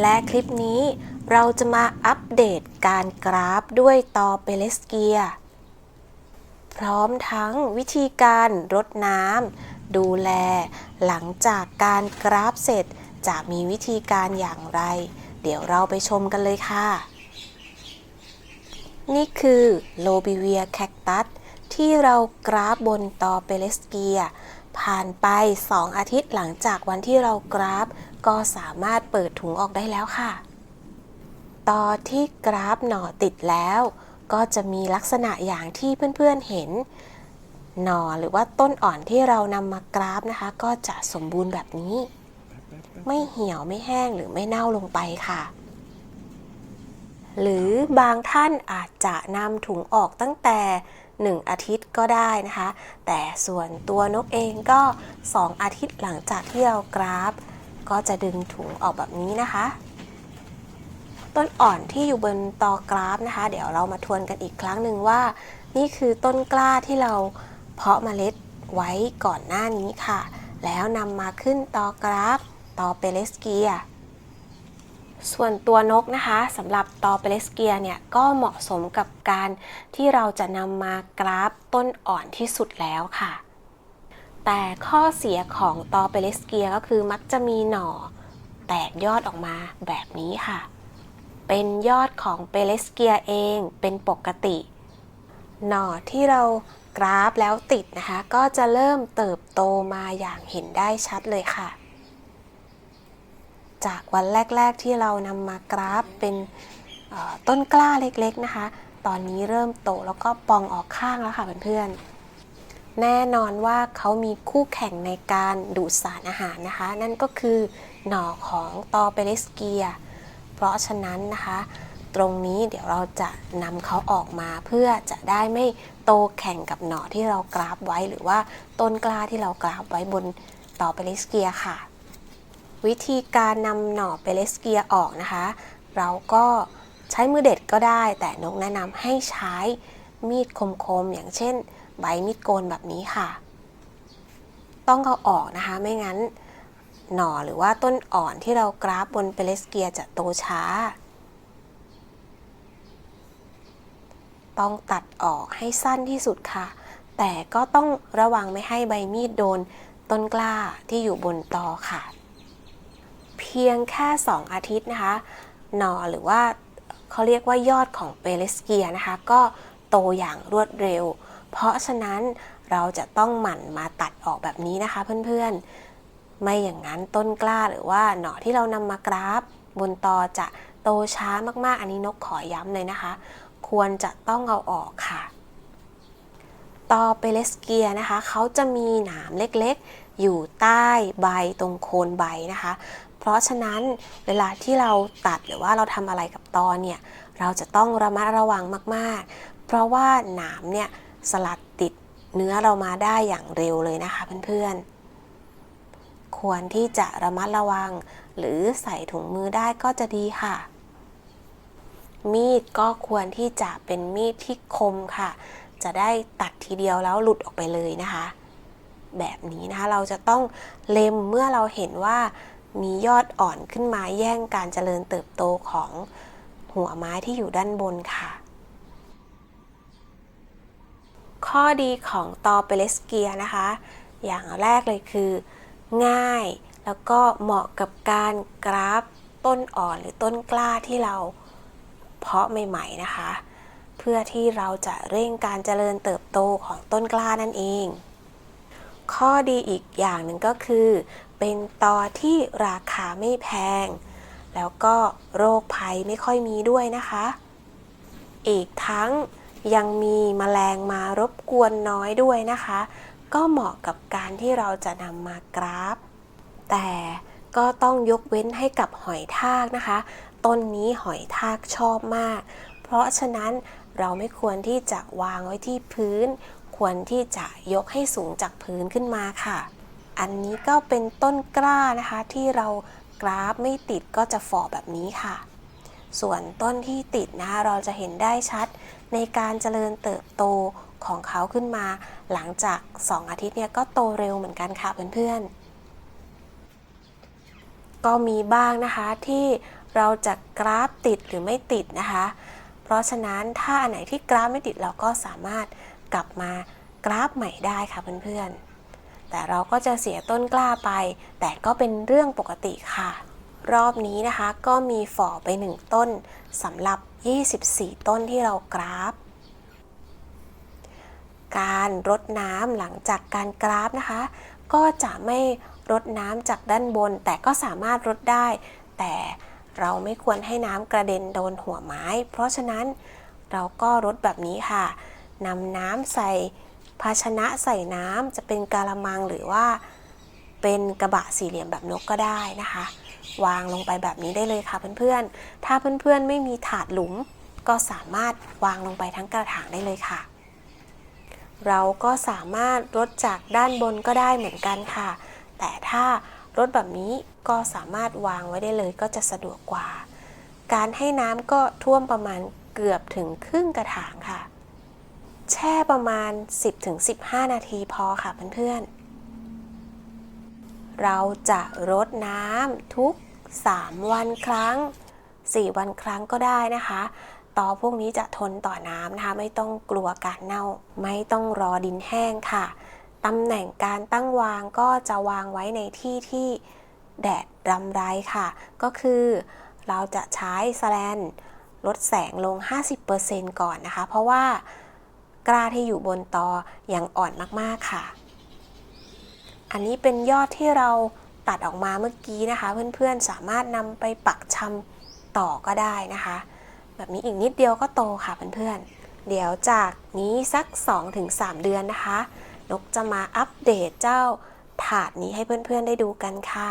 และคลิปนี้เราจะมาอัปเดตการกราฟด้วยตอเปเลสเกีย พร้อมทั้งวิธีการรดน้ำดูแล หลังจากการกราฟเสร็จจะมีวิธีการอย่างไร เดี๋ยวเราไปชมกันเลยค่ะ นี่คือโลบิเวียแคคตัสที่เรากราฟบนตอเปเลสเกีย ผ่านไป 2 อาทิตย์หลังจากวันที่เรากราฟ ก็สามารถเปิดถุงออกได้แล้วค่ะ ตอที่กราฟหน่อติดแล้ว ก็จะมีลักษณะอย่างที่เพื่อนๆเห็น หน่อหรือว่าต้นอ่อนที่เรานำมากราฟนะคะ ก็จะสมบูรณ์แบบนี้ ไม่เหี่ยวไม่แห้งหรือไม่เน่าลงไปค่ะ หรือบางท่านอาจจะนำถุงออกตั้งแต่ 1 อาทิตย์ก็ได้นะคะ แต่ส่วนตัวนกเองก็ 2 อาทิตย์หลังจากที่เรากราฟ ก็จะดึงถุงออกแบบนี้นะคะ ต้นอ่อนที่อยู่บนตอกราฟนะคะ เดี๋ยวเรามาทวนกันอีกครั้งหนึ่งว่า นี่คือต้นกล้าที่เราเพาะเมล็ดไว้ก่อนหน้านี้ค่ะ แล้วนำมาขึ้นตอกราฟ ตอเปเลสเกีย ส่วนตัวนกนะคะสำหรับตอเปเลสเกียเนี่ยก็เหมาะสมกับการที่เราจะนำมากราฟต้นอ่อนที่สุดแล้วค่ะ แต่ข้อเสียของตอเปเลสเกียก็คือมักจะมีหน่อแตกยอดออกมาแบบนี้ค่ะ เป็นยอดของเปเลสเกียเองเป็นปกติ หน่อที่เรากราฟแล้วติดนะคะ ก็จะเริ่มเติบโตมาอย่างเห็นได้ชัดเลยค่ะ จากวันแรก ๆที่เรานำมากราฟเป็นต้นกล้าเล็กๆนะคะ ตอนนี้เริ่มโตแล้วก็ปองออกข้างแล้วค่ะเพื่อนๆ แน่นอนว่าเขามีคู่แข่งในการดูดสารอาหารนะคะ นั่นก็คือหน่อของตอเปเลสเกีย เพราะฉะนั้นนะคะ ตรงนี้เดี๋ยวเราจะนำเขาออกมาเพื่อจะได้ไม่โตแข่งกับหน่อที่เรากราฟไว้ หรือว่าต้นกล้าที่เรากราฟไว้บนตอเปเลสเกียค่ะ วิธีการนำหน่อเปเลสเกียออกนะคะ เราก็ใช้มือเด็ดก็ได้ แต่นกแนะนำให้ใช้มีดคมๆ อย่างเช่น ใบมีดโกนแบบนี้ค่ะ ต้องเอาออกนะคะ ไม่งั้นหน่อหรือว่าต้นอ่อนที่เรากราฟบนเปเลสเกียจะโตช้า ต้องตัดออกให้สั้นที่สุดค่ะ แต่ก็ต้องระวังไม่ให้ใบมีดโดนต้นกล้าที่อยู่บนตอค่ะ เพียงแค่ 2 อาทิตย์นะคะหนอหรือว่าเขาเรียกว่ายอดของเปเลสเกียนะคะ ก็โตอย่างรวดเร็ว เพราะฉะนั้นเราจะต้องหมั่นมาตัดออกแบบนี้นะคะเพื่อนๆ ไม่อย่างนั้นต้นกล้าหรือว่าหน่อที่เรานำมากราฟ บนตอจะโตช้ามากๆ อันนี้นกขอย้ำเลยนะคะ ควรจะต้องเอาออกค่ะ ตอเปเลสเกียนะคะ เขาจะมีหนามเล็กๆ อยู่ใต้ใบตรงโคนใบนะคะ ราะฉะนั้นเวลาที่เราตัดหรือว่าเราทำอะไรกับตอนเนี่ยเราจะต้องระมัดระวังมาก ๆ เพราะว่าหนามเนี่ยสลัดติดเนื้อเรามาได้อย่างเร็วเลยนะคะเพื่อนๆ ควรที่จะระมัดระวัง หรือใส่ถุงมือได้ก็จะดีค่ะ มีดก็ควรที่จะเป็นมีดที่คมค่ะ จะได้ตัดทีเดียวแล้วหลุดออกไปเลยนะคะ แบบนี้นะคะเราจะต้องเล็มเมื่อเราเห็นว่า มียอดอ่อนขึ้นมาแย่งการเจริญเติบโตของหัวไม้ที่อยู่ด้านบนค่ะ ข้อดีของตอเปเลสเกียนะคะ อย่างแรกเลยคือ ง่ายแล้วก็เหมาะกับการกราฟต้นอ่อนหรือต้นกล้าที่เราเพาะใหม่ๆนะคะ เพื่อที่เราจะเร่งการเจริญเติบโตของต้นกล้านั่นเอง ข้อดีอีกอย่างหนึ่งก็คือ เป็นตอที่ราคาไม่แพง แล้วก็โรคภัยไม่ค่อยมีด้วยนะคะ อีกทั้งยังมีแมลงมารบกวนน้อยด้วยนะคะ ก็เหมาะกับการที่เราจะนำมากราฟ แต่ก็ต้องยกเว้นให้กับหอยทากนะคะ ต้นนี้หอยทากชอบมาก เพราะฉะนั้นเราไม่ควรที่จะวางไว้ที่พื้น ควรที่จะยกให้สูงจากพื้นขึ้นมาค่ะ อันนี้ก็เป็นต้นกล้านะคะที่เรากราฟไม่ติดก็จะฝ่อแบบนี้ค่ะ ส่วนต้นที่ติดนะคะเราจะเห็นได้ชัดในการเจริญเติบโตของเขาขึ้นมา หลังจาก 2 อาทิตย์เนี่ยก็โตเร็วเหมือนกันค่ะเพื่อนๆ ก็มีบ้างนะคะที่เราจะกราฟติดหรือไม่ติดนะคะ เพราะฉะนั้นถ้าอันไหนที่กราฟไม่ติดเราก็สามารถกลับมากราฟใหม่ได้ค่ะเพื่อนๆ แต่เราก็จะเสียต้นกล้าไป แต่ก็เป็นเรื่องปกติค่ะ รอบนี้นะคะก็มีฝ่อไป 1 ต้นสำหรับ 24 ต้นที่เรากราฟ การรดน้ำหลังจากการกราฟนะคะ ก็จะไม่รดน้ำจากด้านบน แต่ก็สามารถรดได้ แต่เราไม่ควรให้น้ำกระเด็นโดนหัวไม้ เพราะฉะนั้นเราก็รดแบบนี้ค่ะนำน้ำใส่ ภาชนะใส่น้ำจะเป็นกาละมังหรือว่าเป็นกระบะสี่เหลี่ยมแบบนกก็ได้นะคะ วางลงไปแบบนี้ได้เลยค่ะเพื่อนๆ ถ้าเพื่อนๆไม่มีถาดหลุม ก็สามารถวางลงไปทั้งกระถางได้เลยค่ะ เราก็สามารถรดจากด้านบนก็ได้เหมือนกันค่ะ แต่ถ้ารดแบบนี้ก็สามารถวางไว้ได้เลยก็จะสะดวกกว่า การให้น้ำก็ท่วมประมาณเกือบถึงครึ่งกระถางค่ะ แช่ประมาณ 10-15 นาทีพอค่ะเพื่อนๆ เราจะรดน้ำทุก 3 วันครั้ง 4 วันครั้งก็ได้นะคะตอพวกนี้จะทนต่อน้ำนะคะ ไม่ต้องกลัวการเน่า ไม่ต้องรอดินแห้งค่ะ ตำแหน่งการตั้งวางก็จะวางไว้ในที่ที่แดดรำไรค่ะ ก็คือเราจะใช้สแลนลดแสงลง 50%ก่อนนะคะ เพราะว่า กล้าที่อยู่บนตออยังอ่อนมากๆค่ะ อันนี้เป็นยอดที่เราตัดออกมาเมื่อกี้นะคะ เพื่อนๆสามารถนำไปปักชำต่อก็ได้นะคะ แบบนี้อีกนิดเดียวก็โตค่ะเพื่อนๆเดี๋ยวจากนี้สัก 2-3 เดือนนะคะ นกจะมาอัปเดตเจ้าถาดนี้ให้เพื่อนๆได้ดูกันค่ะ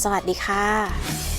สวัสดีค่ะ